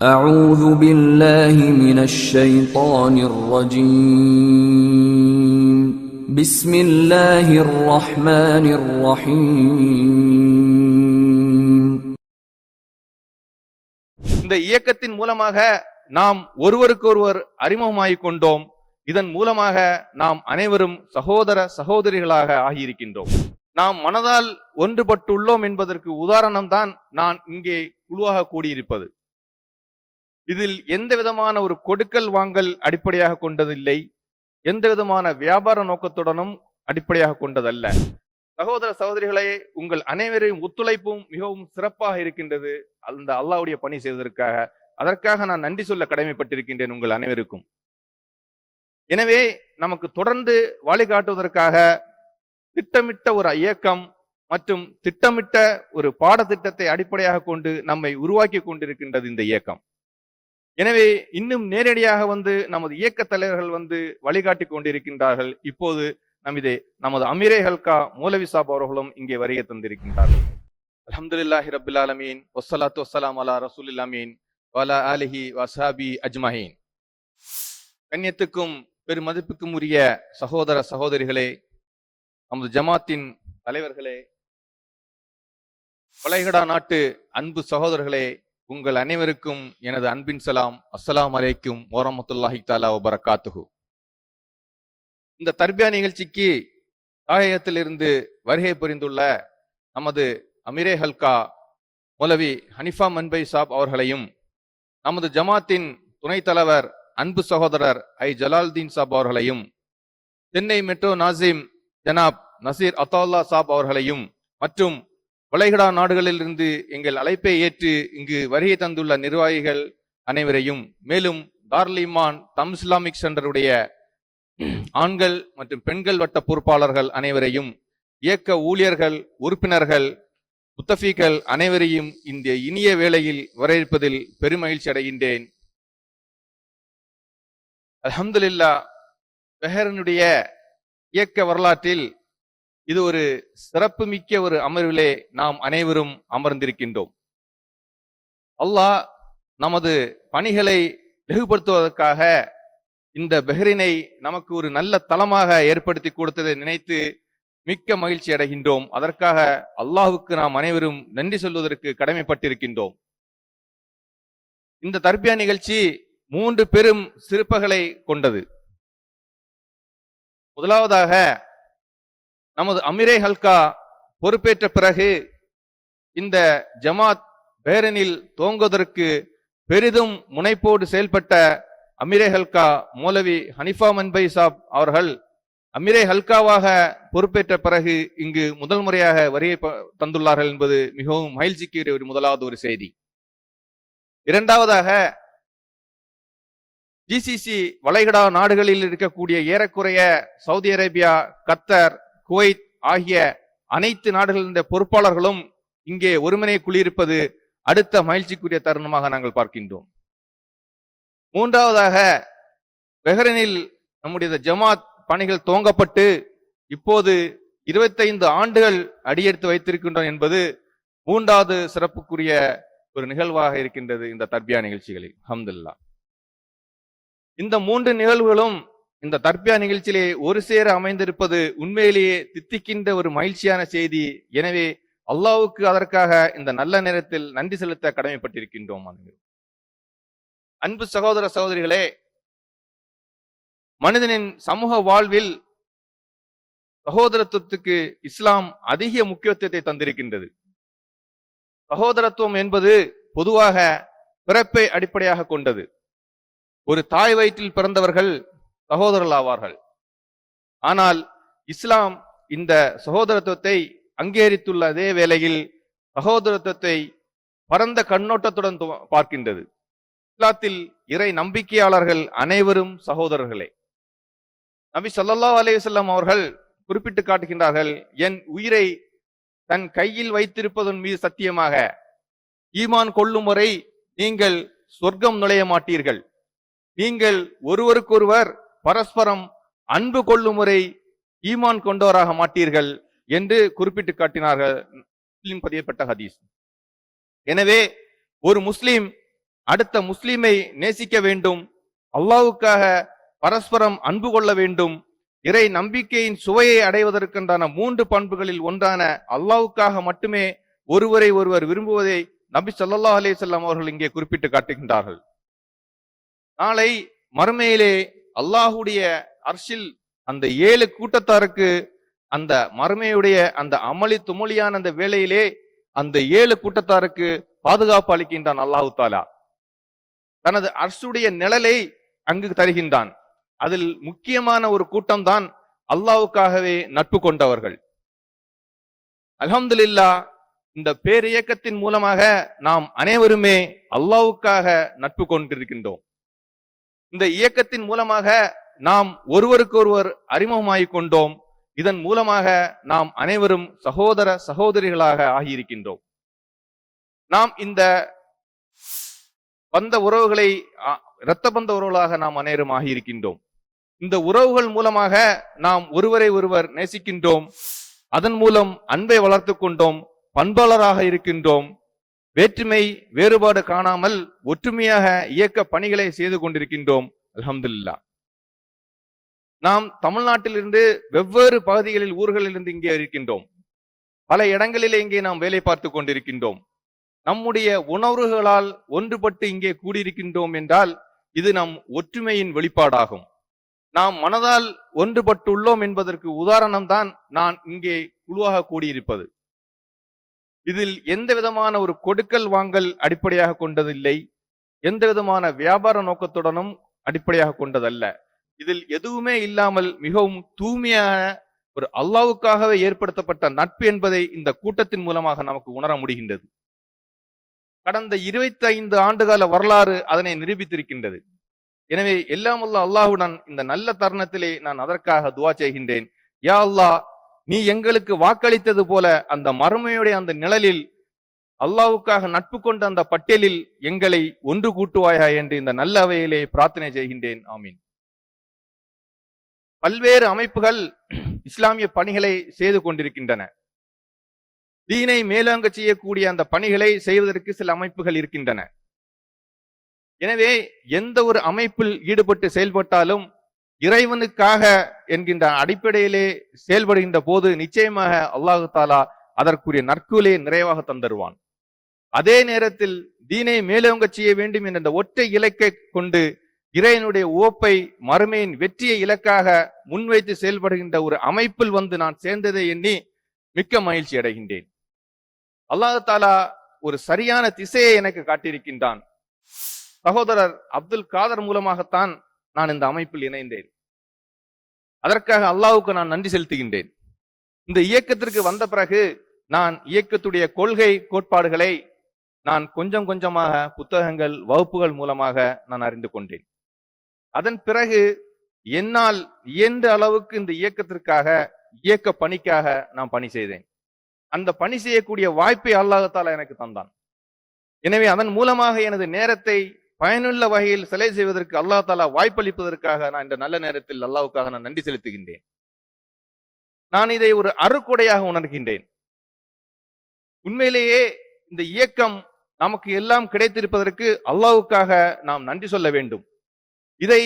أعوذ بالله من الشيطان الرجيم بسم الله الرحمن الرحيم இந்த இயக்கத்தின் மூலமாக நாம் ஒருவருக்கொருவர் அறிமுகமாகிக் கொண்டோம் இதன் மூலமாக நாம் அனைவரும் சகோதர சகோதரிகளாக ஆகியிருக்கின்றோம் நாம் மனதால் ஒன்றுபட்டுள்ளோம் என்பதற்கு உதாரணம் தான் நான் இங்கே குழுவாக கூடியிருப்பது இதில் எந்த விதமான ஒரு கொடுக்கல் வாங்கல் அடிப்படையாக கொண்டதில்லை. எந்த விதமான வியாபார நோக்கத்துடனும் அடிப்படையாக கொண்டதல்ல. சகோதர சகோதரிகளே உங்கள் அனைவரையும் ஒத்துழைப்பும் மிகவும் சிறப்பாக இருக்கின்றது. அந்த அல்லாவுடைய பணி செய்வதற்காக அதற்காக நான் நன்றி சொல்ல கடமைப்பட்டிருக்கின்றேன் உங்கள் அனைவருக்கும். எனவே நமக்கு தொடர்ந்து வழிகாட்டுவதற்காக திட்டமிட்ட ஒரு இயக்கம் மற்றும் திட்டமிட்ட ஒரு பாடத்திட்டத்தை அடிப்படையாக கொண்டு நம்மை உருவாக்கி கொண்டிருக்கின்றது இந்த இயக்கம். எனவே இன்னும் நேரடியாக வந்து நமது இயக்க தலைவர்கள் வந்து வழிகாட்டி கொண்டிருக்கின்றார்கள். இப்போது நம் நமது அமீரே ஹல்கா மூலவி சாப் அவர்களும் இங்கே வருகை தந்திருக்கின்றார்கள். அலமதுல்லாஹி ரபில் ஆலமீன். ஒசலாத்து வசலாம் அலா ரசூல் அமீன் வலா அலிஹி வசாபி அஜ்மஹீன். கண்ணியத்துக்கும் பெருமதிப்புக்கும் உரிய சகோதர சகோதரிகளே நமது ஜமாத்தின் தலைவர்களே வளைகடா நாட்டு அன்பு சகோதரர்களே உங்கள் அனைவருக்கும் எனது அன்பின் சலாம். அஸ்லாம் அலைக்கும் ஓரமத்துல்லாஹி தாலா வபரகாத்துஹு. இந்த தர்பியா நிகழ்ச்சிக்கு தாயகத்திலிருந்து வருகை புரிந்துள்ள நமது அமீரே ஹல்கா மௌலவி ஹனிஃபா மன்பை சாப் அவர்களையும் நமது ஜமாத்தின் துணைத் தலைவர் அன்பு சகோதரர் ஐ ஜலால்தீன் சாப் அவர்களையும் சென்னை மெட்ரோ நாசிம் ஜனாப் நசீர் அத்தால்லா சாப் அவர்களையும் மற்றும் வளைகுடா நாடுகளிலிருந்து எங்கள் அழைப்பை ஏற்று இங்கு வருகை தந்துள்ள நிர்வாகிகள் அனைவரையும் மேலும் தார்லிமான் தம் இஸ்லாமிக் சென்டருடைய ஆண்கள் மற்றும் பெண்கள் வட்ட பொறுப்பாளர்கள் அனைவரையும் இயக்க ஊழியர்கள் உறுப்பினர்கள் முத்தஃபீக்கள் அனைவரையும் இந்த இனிய வேளையில் வரவேற்பதில் பெருமகிழ்ச்சி அடைகின்றேன். அலமதுல்லா பெஹரனுடைய இயக்க வரலாற்றில் இது ஒரு சிறப்புமிக்க ஒரு அமர்விலே நாம் அனைவரும் அமர்ந்திருக்கின்றோம். அல்லாஹ் நமது பணிகளை வெகுபடுத்துவதற்காக இந்த பெஹ்ரினை நமக்கு ஒரு நல்ல தளமாக ஏற்படுத்தி கொடுத்ததை நினைத்து மிக்க மகிழ்ச்சி அடைகின்றோம். அதற்காக அல்லாஹுக்கு நாம் அனைவரும் நன்றி சொல்வதற்கு கடமைப்பட்டிருக்கின்றோம். இந்த தர்பியா நிகழ்ச்சி மூன்று பெரும் சிறப்புகளை கொண்டது. முதலாவதாக நமது அமிரே ஹல்கா பொறுப்பேற்ற பிறகு இந்த ஜமாத் பேரனில் துவங்குவதற்கு பெரிதும் முனைப்போடு செயல்பட்ட அமிரே ஹல்கா மௌலவி ஹனிஃபா மன்பை சாப் அவர்கள் அமிரே ஹல்காவாக பொறுப்பேற்ற பிறகு இங்கு முதல் முறையாக வரியை தந்துள்ளார்கள் என்பது மிகவும் மகிழ்ச்சிக்கு ஒரு முதலாவது ஒரு செய்தி. இரண்டாவதாக ஜிசிசி வளைகுடா நாடுகளில் இருக்கக்கூடிய ஏறக்குறைய சவுதி அரேபியா கத்தர் குவைத் ஆகிய அனைத்து நாடுகளின் பொறுப்பாளர்களும் இங்கே ஒருமனை குளியிருப்பது அடுத்த மகிழ்ச்சிக்குரிய தருணமாக நாங்கள் பார்க்கின்றோம். மூன்றாவதாக பெஹ்ரைனில் நம்முடைய ஜமாத் பணிகள் துவங்கப்பட்டு இப்போது இருபத்தைந்து ஆண்டுகள் அடியெடுத்து வைத்திருக்கின்றோம் என்பது மூன்றாவது சிறப்புக்குரிய ஒரு நிகழ்வாக இருக்கின்றது இந்த தர்பியா நிகழ்ச்சிகளில். அஹமதுல்லா. இந்த மூன்று நிகழ்வுகளும் இந்த தர்பியா நிகழ்ச்சியிலே ஒரு சேர அமைந்திருப்பது உண்மையிலேயே தித்திக்கின்ற ஒரு மகிழ்ச்சியான செய்தி. எனவே அல்லாவுக்கு அதற்காக இந்த நல்ல நேரத்தில் நன்றி செலுத்த கடமைப்பட்டிருக்கின்றோம் அன்பு சகோதர சகோதரிகளே மனிதனின் சமூக வாழ்வில் சகோதரத்துவத்துக்கு இஸ்லாம் அதிக முக்கியத்துவத்தை தந்திருக்கின்றது. சகோதரத்துவம் என்பது பொதுவாக பிறப்பை அடிப்படையாக கொண்டது. ஒரு தாய் வயிற்றில் பிறந்தவர்கள் சகோதரர்கள் ஆவார்கள் ஆனால் இஸ்லாம் இந்த சகோதரத்துவத்தை அங்கீகரித்துள்ள அதே வேளையில் சகோதரத்துவத்தை பரந்த கண்ணோட்டத்துடன் பார்க்கின்றது. இஸ்லாத்தில் இறை நம்பிக்கையாளர்கள் அனைவரும் சகோதரர்களே. நபி ஸல்லல்லாஹு அலைஹி அவர்கள் குறிப்பிட்டு காட்டுகின்றார்கள் என் உயிரை தன் கையில் வைத்திருப்பதன் மீது சத்தியமாக ஈமான் கொள்ளும் வரை நீங்கள் சொர்க்கம் நுழைய மாட்டீர்கள். நீங்கள் ஒருவருக்கொருவர் பரஸ்பரம் அன்பு கொள்ளும் முறை ஈமான் கொண்டவராக மாட்டீர்கள் என்று குறிப்பிட்டு காட்டினார்கள். முஸ்லிம் பதியப்பட்ட ஹதீஸ். எனவே ஒரு முஸ்லிம் அடுத்த முஸ்லிமை நேசிக்க வேண்டும். அல்லாவுக்காக பரஸ்பரம் அன்பு கொள்ள வேண்டும். இறை நம்பிக்கையின் சுவையை அடைவதற்குண்டான மூன்று பண்புகளில் ஒன்றான அல்லாவுக்காக மட்டுமே ஒருவரை ஒருவர் விரும்புவதை நபி சல்லா அலைஹி அவர்கள் இங்கே குறிப்பிட்டு காட்டுகின்றார்கள். நாளை மறுமையிலே அல்லாஹுடைய அர்ஷில் அந்த ஏழு கூட்டத்தாருக்கு அந்த மறுமையுடைய அந்த அமளி துமளியான அந்த வேளையிலே அந்த ஏழு கூட்டத்தாருக்கு பாதுகாப்பு அளிக்கின்றான் அல்லாஹு தாலா. தனது அர்ஷுடைய நிழலை அங்கு தருகின்றான். அதில் முக்கியமான ஒரு கூட்டம் தான் அல்லாவுக்காகவே நட்பு கொண்டவர்கள். அலமதுல்லா இந்த பேரியக்கத்தின் மூலமாக நாம் அனைவருமே அல்லாவுக்காக நட்பு கொண்டிருக்கின்றோம். இந்த இயக்கத்தின் மூலமாக நாம் ஒருவருக்கொருவர் அறிமுகமாகிக் கொண்டோம். இதன் மூலமாக நாம் அனைவரும் சகோதர சகோதரிகளாக ஆகியிருக்கின்றோம். நாம் இந்த பந்த உறவுகளை இரத்த பந்த உறவுகளாக நாம் அனைவரும் ஆகியிருக்கின்றோம். இந்த உறவுகள் மூலமாக நாம் ஒருவரை ஒருவர் நேசிக்கின்றோம். அதன் மூலம் அன்பை வளர்த்து கொண்டோம். பண்பாளராக இருக்கின்றோம். வேற்றுமை வேறுபாடு காணாமல் ஒற்றுமையாக இயக்க பணிகளை செய்து கொண்டிருக்கின்றோம். அலமதுல்லா நாம் தமிழ்நாட்டிலிருந்து வெவ்வேறு பகுதிகளில் ஊர்களிலிருந்து இங்கே இருக்கின்றோம். பல இடங்களிலே இங்கே நாம் வேலை பார்த்து கொண்டிருக்கின்றோம். நம்முடைய உணர்வுகளால் ஒன்றுபட்டு இங்கே கூடியிருக்கின்றோம் என்றால் இது நம் ஒற்றுமையின் வெளிப்பாடாகும். நாம் மனதால் ஒன்றுபட்டுள்ளோம் என்பதற்கு உதாரணம்தான் நான் இங்கே குழுவாக கூடியிருப்பது. இதில் எந்த விதமான ஒரு கொடுக்கல் வாங்கல் அடிப்படையாக கொண்டதில்லை. எந்த விதமான வியாபார நோக்கத்துடனும் அடிப்படையாக கொண்டதல்ல. இதில் எதுவுமே இல்லாமல் மிகவும் தூய்மையான ஒரு அல்லாவுக்காகவே ஏற்படுத்தப்பட்ட நட்பு என்பதை இந்த கூட்டத்தின் மூலமாக நமக்கு உணர முடிகின்றது. கடந்த 25 ஆண்டுகால வரலாறு அதனை நிரூபித்திருக்கின்றது. எனவே எல்லாம் உள்ள அல்லாஹுடன் இந்த நல்ல தருணத்திலே நான் அதற்காக துவா செய்கின்றேன். யா அல்லாஹ் நீ எங்களுக்கு வாக்களித்தது போல அந்த மறுமையுடைய அந்த நிழலில் அல்லாஹ்வுக்காக நட்பு கொண்ட அந்த பட்டியலில் எங்களை ஒன்று கூட்டுவாயா என்று இந்த நல்ல அவையிலே பிரார்த்தனை செய்கின்றேன். ஆமீன். பல்வேறு அமைப்புகள் இஸ்லாமிய பணிகளை செய்து கொண்டிருக்கின்றன. தீனை மேலோங்க செய்யக்கூடிய அந்த பணிகளை செய்வதற்கு சில அமைப்புகள் இருக்கின்றன. எனவே எந்த ஒரு அமைப்பில் ஈடுபட்டு செயல்பட்டாலும் இறைவனுக்காக என்கின்ற அடிப்படையிலே செயல்படுகின்ற போது நிச்சயமாக அல்லாஹு தாலா அதற்குரிய நற்கூலை நிறைவாக தந்தருவான். அதே நேரத்தில் தீனை மேலோங்க செய்ய வேண்டும் என்ற ஒற்றை இலக்கை கொண்டு இறைவனுடைய ஓப்பை மறுமையின் வெற்றியை இலக்காக முன்வைத்து செயல்படுகின்ற ஒரு அமைப்பில் வந்து நான் சேர்ந்ததை எண்ணி மிக்க மகிழ்ச்சி அடைகின்றேன். அல்லாஹு தாலா ஒரு சரியான திசையை எனக்கு காட்டியிருக்கின்றான். சகோதரர் அப்துல் காதர் மூலமாகத்தான் நான் இந்த அமைப்பில் இணைந்தேன். அதற்காக அல்லாவுக்கு நான் நன்றி செலுத்துகின்றேன். இந்த இயக்கத்திற்கு வந்த பிறகு நான் இயக்கத்துடைய கொள்கை கோட்பாடுகளை நான் கொஞ்சம் கொஞ்சமாக புத்தகங்கள் வகுப்புகள் மூலமாக நான் அறிந்து கொண்டேன். அதன் பிறகு என்னால் இயன்ற அளவுக்கு இந்த இயக்கத்திற்காக இயக்க பணிக்காக நான் பணி செய்தேன். அந்த பணி செய்யக்கூடிய வாய்ப்பை அல்லாஹத்தால் எனக்கு தந்தான். எனவே அதன் மூலமாக எனது நேரத்தை பயனுள்ள வகையில் சிலை செய்வதற்கு அல்லாஹ் தாலா வாய்ப்பளிப்பதற்காக நான் இந்த நல்ல நேரத்தில் அல்லாவுக்காக நான் நன்றி செலுத்துகின்றேன். நான் இதை ஒரு அறுக்குடையாக உணர்கின்றேன். உண்மையிலேயே இந்த இயக்கம் நமக்கு எல்லாம் கிடைத்திருப்பதற்கு அல்லாவுக்காக நாம் நன்றி சொல்ல வேண்டும். இதை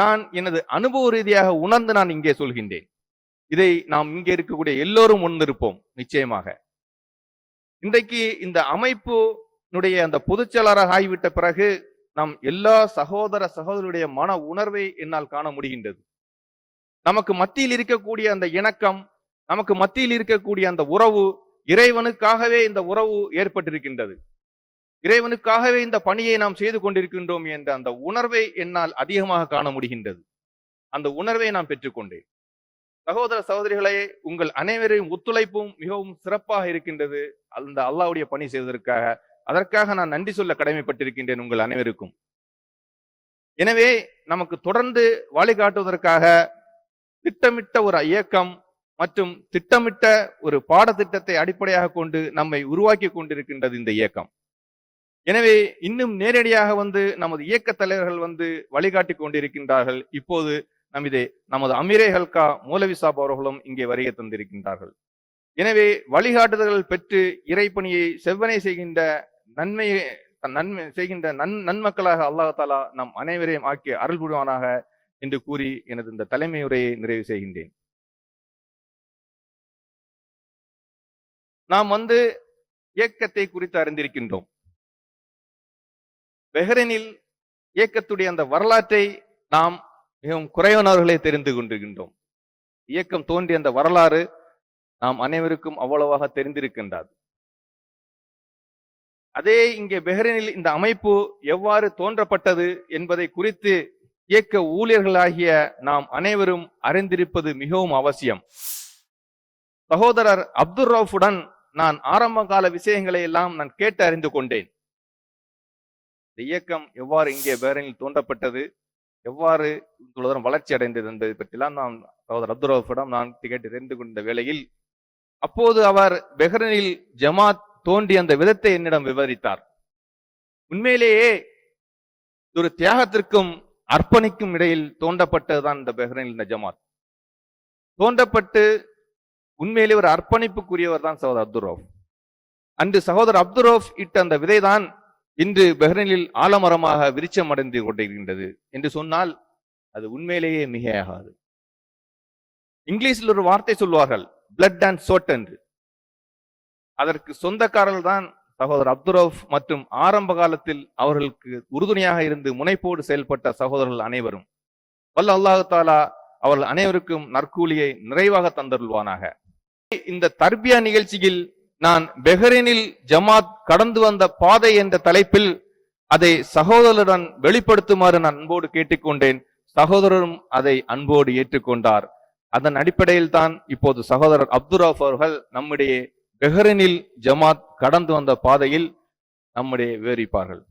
நான் எனது அனுபவ ரீதியாக உணர்ந்து நான் இங்கே சொல்கின்றேன். இதை நாம் இங்கே இருக்கக்கூடிய எல்லோரும் உணர்ந்திருப்போம் நிச்சயமாக. இன்றைக்கு இந்த அமைப்பினுடைய அந்த பொதுச்செயலாளராக ஆகிவிட்ட பிறகு நம் எல்லா சகோதர சகோதரருடைய மன உணர்வை என்னால் காண முடிகின்றது. நமக்கு மத்தியில் இருக்கக்கூடிய அந்த இணக்கம் நமக்கு மத்தியில் இருக்கக்கூடிய அந்த உறவு இறைவனுக்காகவே இந்த உறவு ஏற்பட்டிருக்கின்றது. இறைவனுக்காகவே இந்த பணியை நாம் செய்து கொண்டிருக்கின்றோம் என்ற அந்த உணர்வை என்னால் அதிகமாக காண முடிகின்றது. அந்த உணர்வை நான் பெற்றுக்கொண்டேன். சகோதர சகோதரிகளே உங்கள் அனைவரையும் ஒத்துழைப்பும் மிகவும் சிறப்பாக இருக்கின்றது. அந்த அல்லாவுடைய பணி செய்வதற்காக அதற்காக நான் நன்றி சொல்ல கடமைப்பட்டிருக்கின்றேன் உங்கள் அனைவருக்கும். எனவே நமக்கு தொடர்ந்து வழிகாட்டுவதற்காக திட்டமிட்ட ஒரு இயக்கம் மற்றும் திட்டமிட்ட ஒரு பாடத்திட்டத்தை அடிப்படையாக கொண்டு நம்மை உருவாக்கி கொண்டிருக்கின்றது இந்த இயக்கம். எனவே இன்னும் நேரடியாக வந்து நமது இயக்க தலைவர்கள் வந்து வழிகாட்டி கொண்டிருக்கின்றார்கள். இப்போது நம் இதை நமது அமீரே ஹல்கா மூலவி சாப் அவர்களும் இங்கே வருகை தந்திருக்கின்றார்கள். எனவே வழிகாட்டுதல்கள் பெற்று இறைப்பணியை செவ்வனை செய்கின்ற நன்மையை நன்மை செய்கின்ற நன் நன்மக்களாக அல்லாஹ் தாலா நம் அனைவரையும் ஆக்கி அருள் புரிவானாக என்று கூறி எனது இந்த தலைமை உரையை நிறைவு செய்கின்றேன். நாம் வந்து இயக்கத்தை குறித்து அறிந்திருக்கின்றோம். பெஹ்ரைனில் இயக்கத்துடைய அந்த வரலாற்றை நாம் மிகவும் குறைவானவர்களே தெரிந்து கொண்டிருக்கின்றோம். இயக்கம் தோன்றிய அந்த வரலாறு நாம் அனைவருக்கும் அவ்வளவாக தெரிந்திருக்கின்றது. அதே இங்கே பெஹ்ரைனில் இந்த அமைப்பு எவ்வாறு தோன்றப்பட்டது என்பதை குறித்து இயக்க ஊழியர்களாகிய நாம் அனைவரும் அறிந்திருப்பது மிகவும் அவசியம். சகோதரர் அப்துல் ரவுஃபுடன் நான் ஆரம்ப கால விஷயங்களை எல்லாம் நான் கேட்டு அறிந்து கொண்டேன். இந்த இயக்கம் எவ்வாறு இங்கே பேரனில் தோன்றப்பட்டது எவ்வாறு இவ்வளவு தூரம் வளர்ச்சி அடைந்தது என்பதை பற்றிலாம் நான் சகோதரர் அப்துல் ரவுஃபிடம் நான் கேட்டு தெரிந்து கொண்ட வேளையில் அப்போது அவர் பெஹ்ரனில் ஜமாத் தோன்றி அந்த விதத்தை என்னிடம் விவரித்தார். உண்மையிலேயே ஒரு தியாகத்திற்கும் அர்ப்பணிக்கும் இடையில் தோண்டப்பட்டதுதான் இந்த பெஹ்ரனில் இந்த ஜமாத் தோண்டப்பட்டு உண்மையிலே ஒரு அர்ப்பணிப்புக்குரியவர் தான் சகோதரர் அப்துரோஃப் அன்று சகோதரர் அப்துரோஃப் இட்ட அந்த விதைதான் இன்று பெஹ்ரனில் ஆலமரமாக விருச்சம் அடைந்து கொண்டிருக்கின்றது என்று சொன்னால் அது உண்மையிலேயே மிகையாகாது. இங்கிலீஷில் ஒரு வார்த்தை சொல்வார்கள் பிளட் அண்ட் சோட் என்று. அதற்கு சொந்தக்காரர்கள் தான் சகோதரர் அப்துல் மற்றும் ஆரம்ப காலத்தில் அவர்களுக்கு உறுதுணையாக இருந்து முனைப்போடு செயல்பட்ட சகோதரர்கள் அனைவரும். வல்ல அல்லாஹு தாலா அவர்கள் அனைவருக்கும் நற்கூலியை நிறைவாக தந்தருள்வானாக. இந்த தர்பியா நிகழ்ச்சியில் நான் பெஹ்ரைனில் ஜமாத் கடந்து வந்த பாதை என்ற தலைப்பில் அதை சகோதரருடன் வெளிப்படுத்துமாறு நான் அன்போடு கேட்டுக்கொண்டேன். சகோதரரும் அதை அன்போடு ஏற்றுக்கொண்டார். அதன் அடிப்படையில் தான் இப்போது சகோதரர் அப்துல் அவர்கள் நம்முடைய பெஹ்ரைனில் ஜமாத் கடந்து வந்த பாதையில் நம்முடைய விவரிப்பார்கள்.